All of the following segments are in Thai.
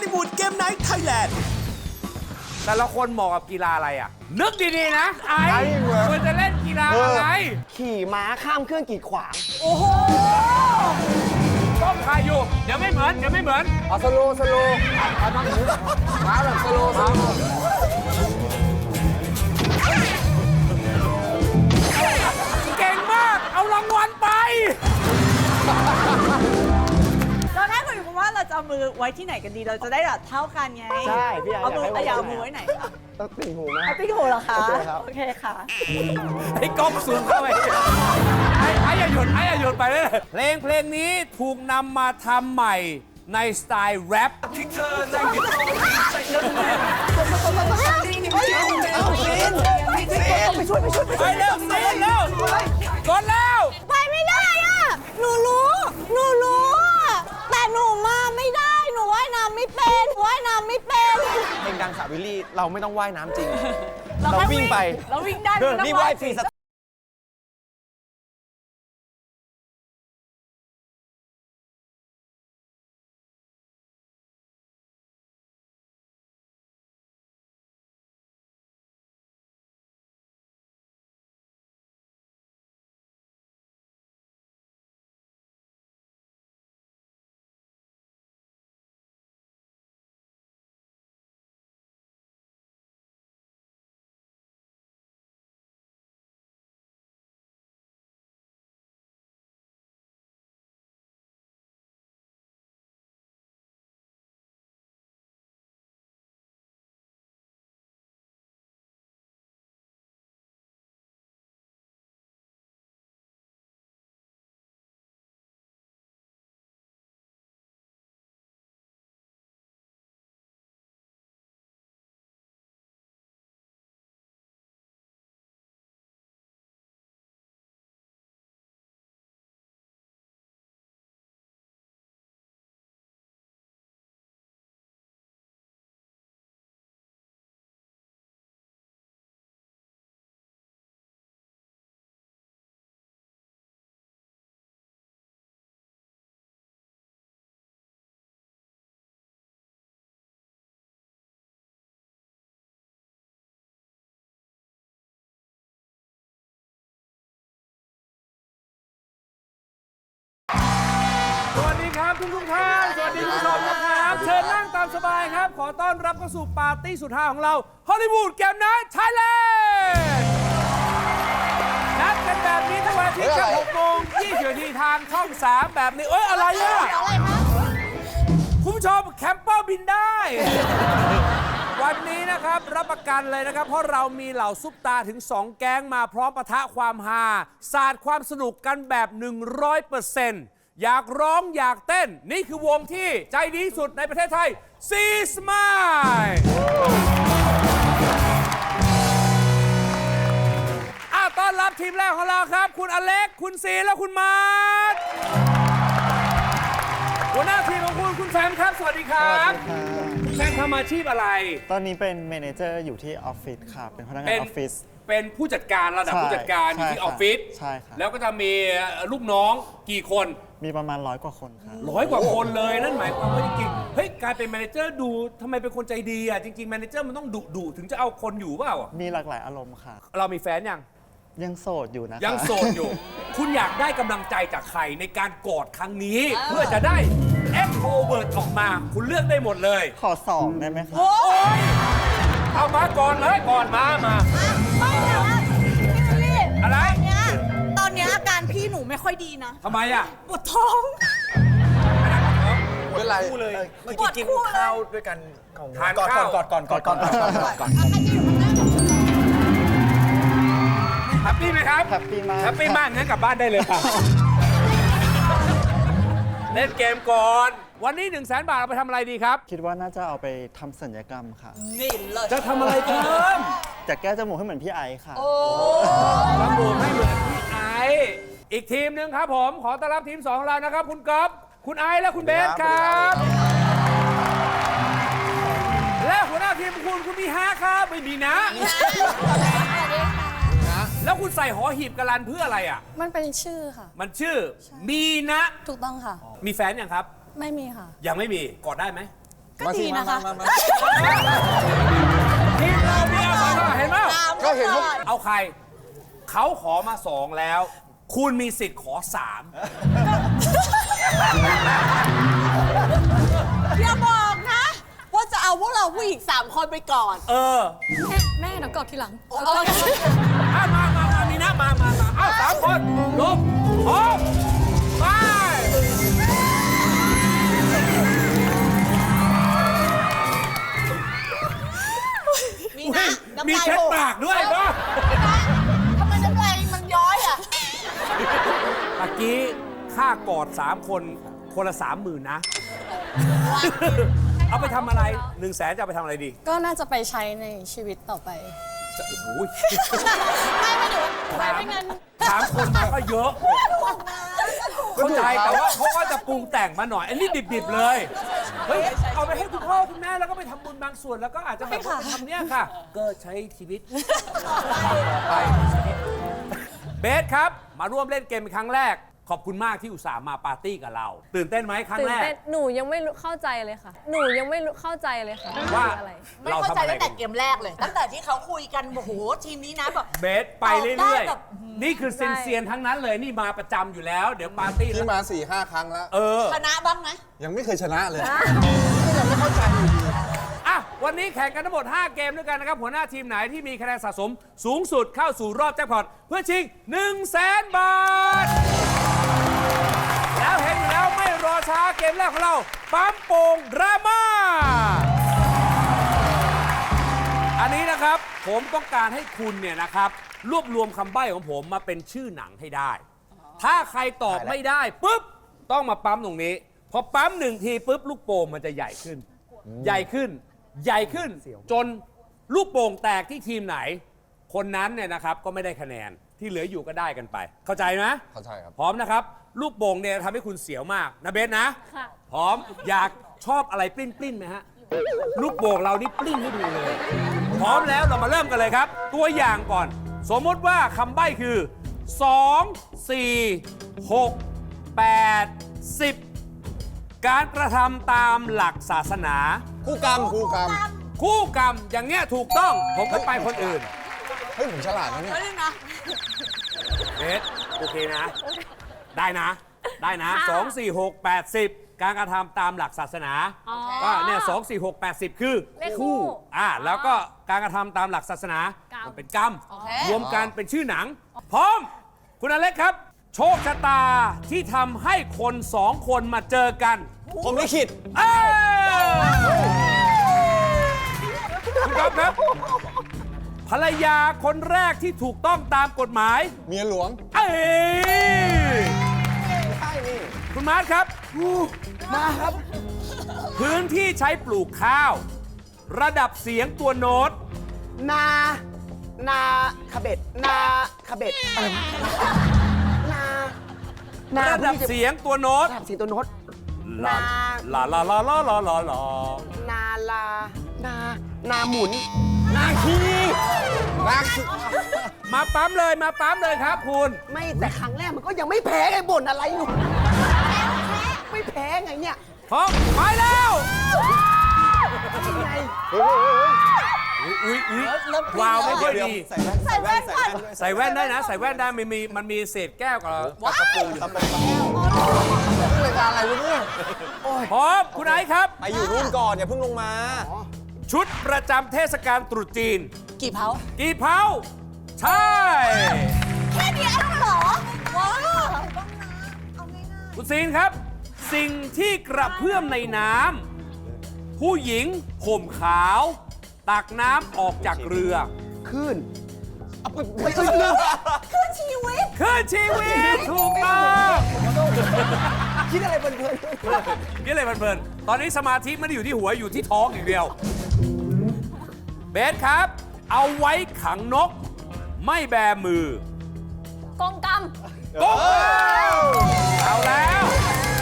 ลลีวูดเกมไนท์ไทยแลนด์ แต่ละคนเหมาะกับกีฬาอะไรอะ นึกดีๆนะ ไอ้ไอ้เหรอ ควรจะเล่นกีฬาอะไร ขี่ม้าข้ามเครื่องกีดขวางโอ้โหต้องทายอยู่เดี๋ยวไม่เหมือนเดี๋ยวไม่เหมือน เอาสโลว์สโลว์เอาน้องหนูม้าแบบสโลว์สโลว์เก่งมาก เอารางวัลไป เราจะเอามือไว้ที่ไหนกันดี เราจะได้แบบเท่ากันไงใช่พี่เอามือให้เอาไว้มือไว้ไหนคะต้องติ่งหูไหมเอาติ๊กหูเหรอคะโอเคครับ โอเคค่ะ ไอ้ก๊อฟสูงเข้าไปไอ้ไอ้อย่าหยุดไอ้อย่าหยุดไปเลย เพลงเพลงนี้ถูกนำมาทำใหม่ในสไตล์แรปไปเร็วซี เราไม่ต้องว่ายน้ำจริง เราเราแค่วิ่งไป เราวิ่งได้ไม่ต้องนี่ว่ายฟรีสไตล์ส ทุกทุกๆท่าน สวัสดีคุณผู้ชมนะครับ เชิญนั่งตามสบายครับ ขอต้อนรับเข้าสู่ปาร์ตี้สุดท้ายของเราฮอลลีวูดเกมไนท์ไทยแลนด์นัดกันแบบนี้ทุกวันอาทิตย์ครับ6โมง20นาทีทางช่อง 3 แบบนี้ เอ้ย อะไรอะอะไรคะคุณผู้ชมแคมเปอร์บินได้ วันนี้นะครับ รับประกันเลยนะครับ เพราะเรามีเหล่าซุปตาถึง 2 แก๊งมาพร้อมปะทะความฮาศาสตร์ความสนุกกันแบบ 100% อยากร้องอยากเต้น นี่คือวงที่ใจดีที่สุดในประเทศไทยซีสมายอะต้อนรับทีมแรกของเราครับ คุณอเล็ก คุณซีและคุณมาร์ทหัวหน้าทีมของคุณคุณแฟมครับ สวัสดีครับคุณแฟมทำอาชีพอะไร ตอนนี้เป็นเมเนเจอร์อยู่ที่ออฟฟิศค่ะ เป็นพนักงานเป็นออฟฟิศ เป็นผู้จัดการระดับใช่ผู้จัดการอยู่ที่ใช่ออฟฟิศใช่ครับ แล้วก็จะมีลูกน้องกี่คน มีประมาณร้อยกว่าคนค่ะร้อยกว่าคนเลยนั่นหมายความว่าจริงๆเฮ้ยการเป็นแมเนเจอร์ดูทำไมเป็นคนใจดีอะจริงๆแมเนเจอร์มันต้องดุดุถึงจะเอาคนอยู่เปล่าอะมีหลากหลายอารมณ์ค่ะ เรามีแฟนยัง ยังโสดอยู่นะคะยังโสดอยู่ คุณอยากได้กำลังใจจากใครในการกอดครั้งนี้ เพื่อจะได้เอ็กโทเวิร์ดออกมา คุณเลือกได้หมดเลย ขอสองได้ไหมคะ โอ้ยเอามาก่อนเลยก่อนมามา ไม่แค่อยดีนะทำไมอะปวดท้อง เป็นไรปวดคู่เลยด้วยกันก่อนทานก่อนข้าว ก่อนก่อนก่อนก่อนก่อนก่อนก่อนก่อนใครจะอยู่ข้างหน้าแฮปปี้ไหมครับแฮปปี้มาก แฮปปี้มากงั้นกลับบ้านได้เลยครับ เล่นเกมก่อน วันนี้1นึ่งแสนบาทเอาไปทำอะไรดีครับ คิดว่าน่าจะเอาไปทำสัญญกรรมค่ะ นี่เลยจะทำอะไรเพิ่มจะแก้จมูกให้เหมือนพี่ไอซ์ค่ะทำบูมให้เหมือนพี่ไอซ์ อีกทีมหนึ่งครับผม ขอต้อนรับทีมสองของเรานะครับ คุณก๊อฟคุณไอซ์และคุณเบสครับ และหัวหน้าทีมคุณคุณมีฮาครับไม่มีนะแล้วคุณใส่หอหีบกระลันเพื่ออะไรอะ มันเป็นชื่อค่ะ มันชื่อมีนะ ถูกต้องค่ะ มีแฟนยังครับ ไม่มีค่ะ ยังไม่มีกอดได้ไหมก็ดีนะคะทีมเรามีเอามาเห็นไหมก็เห็นว่าเอาใคร เขาขอมาสองแล้ว คุณมีสิทธิ์ขอสามอย่าบอกนะ ว่าจะเอาพวกเราผู้หญิงสามคนไปก่อน เออแม่แม่เดี๋ยวกอดทีหลังอะมามามามีนะมามามาเอาสามคนลงพร้อมไป มีนะน้ำมีลายเช็ดหกปากด้วยป่ะ ค่ากอดสามคนคนละสามหมื่นนะ เอาไปทำอะไรหนึ่งแสนจะเอาไปทำอะไรดีก็น่าจะไปใช้ในชีวิตต่อไป จะโอ้โหไม่ไม่เดี๋ยวไปไม่งั้นสามคนมาก็เยอะ เข้าใจแต่ว่าเขาก็จะปรุงแต่งมาหน่อย อันนี้ดิบๆเลย เฮ้ย เอาไปให้คุณพ่อคุณแม่แล้วก็ไปทำบุญบางส่วนแล้วก็อาจจะแบบว่าไปทำเนี้ยค่ะ ก็ใช้ชีวิตต่อไปเบสครับ มาร่วมเล่นเกมเป็นครั้งแรก ขอบคุณมากที่อุตส่าห์มาปาร์ตี้กับเรา ตื่นเต้นไหมครั้งตื่นแรก เต้นหนูยังไม่รู้เข้าใจเลยค่ะ หนูยังไม่รู้เข้าใจเลยค่ะว่าคืออะไร ไม่เราเข้าทำใจอะไรตั้งกัแต่นเกมแรกเลย ตั้งแต่ที่เขาคุยกันโอ้โหทีมนี้นะแบบ เบสไปเรื่ตอบอยได้แบบ ๆ นี่คือเซียนเซียนๆทั้งนั้นเลยนี่มาประจำอยู่แล้ว เดี๋ยวปาร์ตี้ที่แล้วมา4ี่ห้าครั้งแล้ว เออ ชนะบ้างไหมยังไม่เคยชนะเลย อะ วันนี้แข่งกันทั้งหมด 5 เกมด้วยกันนะครับ หัวหน้าทีมไหนที่มีคะแนนสะสม สูงสุดเข้าสู่รอบแจ็คพอตเพื่อชิง 1 0 0 0 0แสนบาท รอช้าเกมแรกของเราปั๊มโป่งดราม่า อันนี้นะครับผมต้องการให้คุณเนี่ยนะครับ รวบรวมคำใบ้ของผมมาเป็นชื่อหนังให้ได้ ถ้าใครตอบไม่ได้ปุ๊บต้องมาปั๊มตรงนี้ พอปั๊มหนึ่งทีปุ๊บลูกโป่งมันจะใหญ่ขึ้น ใหญ่ขึ้น ใหญ่ขึ้น จนลูกโป่งแตกที่ทีมไหน คนนั้นเนี่ยนะครับก็ไม่ได้คะแนน ที่เหลืออยู่ก็ได้กันไป เข้าใจไหมเข้าใจครับ พร้อมนะครับ ลูกโป่งเนี่ยทำให้คุณเสียวมากนะเบสนะ ค่ะ พร้อมอยากชอบอะไรปลิ้นปลิ้นๆไหมฮะ ลูกโป่งเรานี่ปลิ้นให้ดูเลย พร้อมแล้วเรามาเริ่มกันเลยครับ ตัวอย่างก่อน สมมติว่าคำใบ้คือ 2 4 6 8 10 การกระทำตามหลักศาสนา คู่กรรมคู่กรรมคู่กรรมอย่างเงี้ยถูกต้อง ผมก็ไปคนอื่น เฮ้ย ผมฉลาดนะเนี่ยไม่ได้นะ เบสโอเคนะ ได้นะ ได้นะ2 4 6 8 10 การกระทำตามหลักศาสนา อ๋อ ก็เนี่ย2 4 6 8 10คือเลขคู่อ่าแล้วก็การกระทำตามหลักศาสนากรรม มันเป็นกรรม โอเค รวมกันเป็นชื่อหนัง พร้อม คุณอเล็กครับ โชคชะตาที่ทำให้คนสองคนมาเจอกัน ผมลิขิต เอ้ยคุณก๊อฟครับ ภรรยาคนแรกที่ถูกต้องตามกฎหมาย เมียหลวงเอ้ยคุณมาร์ทครับ มาครับพื้นที่ใช้ปลูกข้าว ระดับเสียงตัวโน้ต นานาขเบ็ดนาขเบ็ดอะไรวะนานาระดับพี่จเสียงตัวโน้ตระดับเสียงตัวโน้ต ลาลาลาลาลาลาลาลานาลานานาหมุน นาคีรักมาปั๊มเลยมาปั๊มเลยครับคุณ ไม่แต่ครั้งแรกมันก็ยังไม่แพ้ไงบ่นอะไรอยู่ ไม่แพ้ไงเนี่ยพร้อมไปแล้วยังไงอุ้ยอุ้ยอุ้ยวาวไม่ค่อยดีใส่แว่นใส่แว่นก่อนใส่แว่นได้นะ ใส่แว่นได้มันมีมันมีเศษแก้วกับกับตะปูอยู่รายการอะไรวะเนี่ยพร้อมคุณไอซ์ครับ ไปอยู่รุ่นก่อนอย่าเพิ่งลงมา ชุดประจำเทศกาลตรุษจีน กี่เผากี่เผาใช่ แค่นี้เองเหรอ ว้าวเอาง่ายคุณซีนครับ สิ่งที่กระเพื่อมในน้ำผู้หญิงห่มขาว ตักน้ำออกจากเรือขึ้นเอาไปไปขึ้นเรือ ๆคือชีวิต คือชีวิตถูกต้อง คิดอะไรเพลินนี่เลยเพลินๆตอนนี้สมาธิไม่ได้อยู่ที่หัวอยู่ที่ท้องอย่างเดียว เบสครับ เอาไว้ขังนก ไม่แบมือกองกรรมกงเอาแล้ว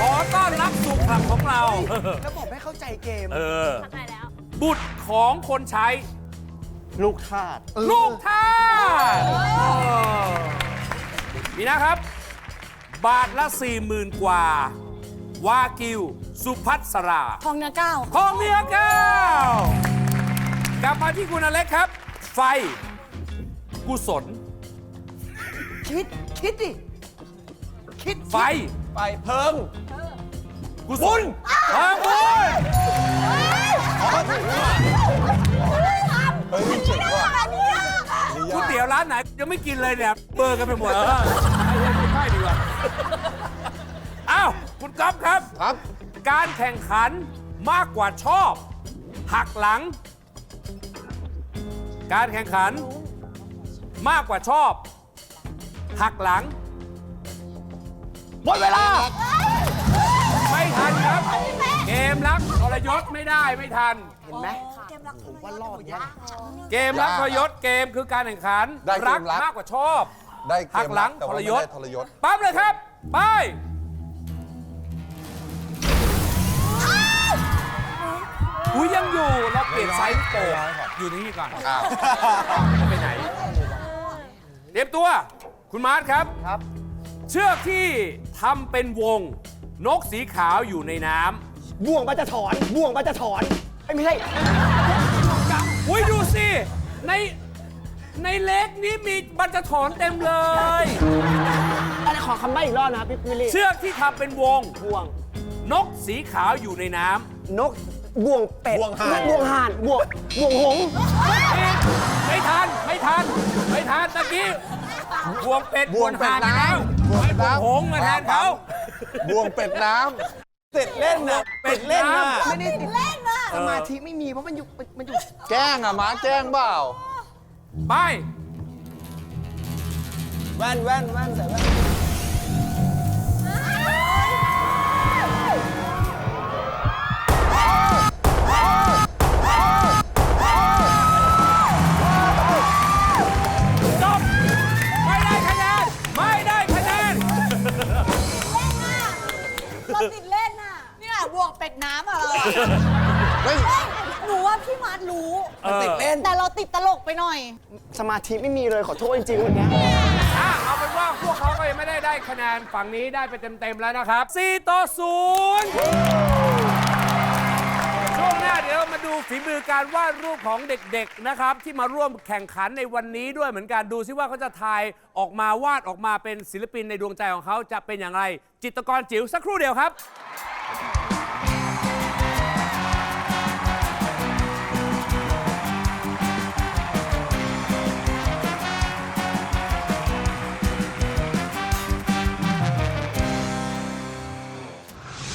ขอต้อนรับสู่คลับของเรา ๆแล้วบอกให้เข้าใจเกม เออเข้าใจแล้ว บุตรของคนใช้ ลูกทาสลูกท่าสมีนะครับ บาทละ 4 0,000 กว่า วากิว สุพัสราทองเนื้อเก้าทองเนื้อแก้มาที่คุณอเล็กครับ ไฟ กุศล คิด คิดดิ คิด ไฟ ไปเพิง กุศลเพิ่มบุญเฮ้ยเจ๋งว่ะก๋วยเตี๋ยวร้านไหนยังไม่กินเลยเนี่ย เบอร์กันไปหมดเออไม่ใช่ดีกว่า อ้าวคุณก๊อฟครับ ครับ การแข่งขันมากกว่าชอบ หักหลัง การแข่งขัน มากกว่าชอบ หักหลัง หมดเวลา ไม่ทันครับ เกมรักทรยศไม่ได้ไม่ทัน เห็นไหมผมว่ารอดนะเกมรักทรยศเกมคือการแข่งขันได้เกมรัก มากกว่าชอบ ได้เกหักมหลังแต่ทว่ารไม่ยศ ได้ทรยศ ปั๊บเลยครับ ไปอุ้ยยังอยู่เราเปลี่ยนไซส์โป่งอยู่ที่นี่ก่อนอ้าวไม่ไปไหน เตรียมตัว คุณมาร์ทครับ ครับ เชือกที่ทำเป็นวง นกสีขาวอยู่ในน้บ่วงมันจะถอน บ่วงมันจะถอนไอ้ยไม่ใช่ำอุ้ยดูสิ ใน ในเล็กนี้มีบัญจถอนเต็มเลย อะไรขอคำใบ้อีกรอบนะครับพี่วิลลี่เชือกที่ทำเป็นวง บ่วง นกสีขาวอยู่ในน้ำ นกบ่วงเป็ดบ่วงห่าน บ่วงห่านบ่วงบ่วงหงส์ผิดไม่ทัน ไม่ทัน ไม่ทันตะกี้บวงเป็ดบวงเป็ดห่านไปแล้วน้ำบวงให้เป็ดบวงน้ำ หงส์มาแทนเขาบวงเป็ดน้เสร็จเล่นนะเป็ดเล่นนะไม่ได้ติดเล่นนะสมาธิไม่มีเพราะมันอยู่มันอยู่ำแกล้งอะมาแกล้งเปล่า ไป แว่นแว่นแว่นใส่แว่น น่อย สมาธิไม่มีเลยขอโทษจริงๆวันเนี้ยอะเอาเป็นว่าพวกเขาก็ยังไม่ได้ได้คะแนนฝั่งนี้ได้ไปเต็ม ๆ แล้วนะครับ 4 ต่อ 0 ช่วงหน้าเดี๋ยวเรามาดูฝีมือการวาดรูปของเด็กๆนะครับ ที่มาร่วมแข่งขันในวันนี้ด้วยเหมือนกันดูซิว่าเขาจะทายออกมาวาดออกมาเป็นศิลปินในดวงใจของเขาจะเป็นอย่างไร จิตรกรจิ๋วสักครู่เดียวครับ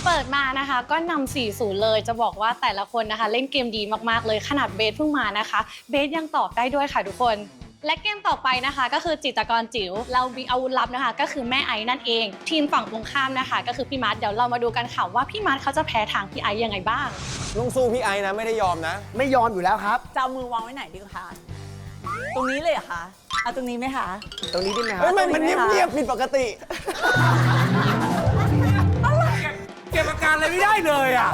เปิดมานะคะก็นำ4-0 เลยจะบอกว่าแต่ละคนนะคะ เล่นเกมดีมากๆเลยขนาดเบสเพิ่งมานะคะ เบสยังตอบได้ด้วยค่ะทุกคน และเกมต่อไปนะคะ ก็คือจิตรกรจิ๋วเรามีอาวุธลับนะคะ ก็คือแม่ไอ้นั่นเอง ทีมฝั่งตรงข้ามนะคะ ก็คือพี่มาร์ทเดี๋ยวเรามาดูกันค่ะว่าพี่มาร์ทเขาจะแพ้ทางพี่ไอ้ยังไงบ้างต้องสู้พี่ไอ้นะไม่ได้ยอมนะ ไม่ยอมอยู่แล้วครับจะเอามือวางไว้ไหนดีคะตรงนี้เลยเหรอคะเอาตรงนี้ไหมคะตรงนี้ได้ไหมครัเฮ้ยบมันมันเงียบๆผิดปกติเก็ บอาการอะไรไม่ได้เลยอะ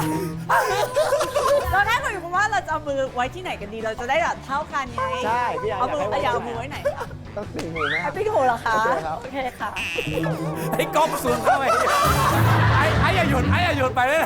เราแค่คุยกันว่าเราจะเอามือไว้ที่ไหนกันดี เราจะได้แบบเท่ากันไงใช่พี่ไอ้เอามือให้อยากเอามือไว้ไหนคะต้องติ่งหูไหมคแฮรับปปี้โฮเหรอคะโอเคครับ โอเคค่ะ ไอ้ก๊อฟสูงเข้าไปไอ้ไอ้อย่าหยุดไอ้อย่าหยุดไปเลย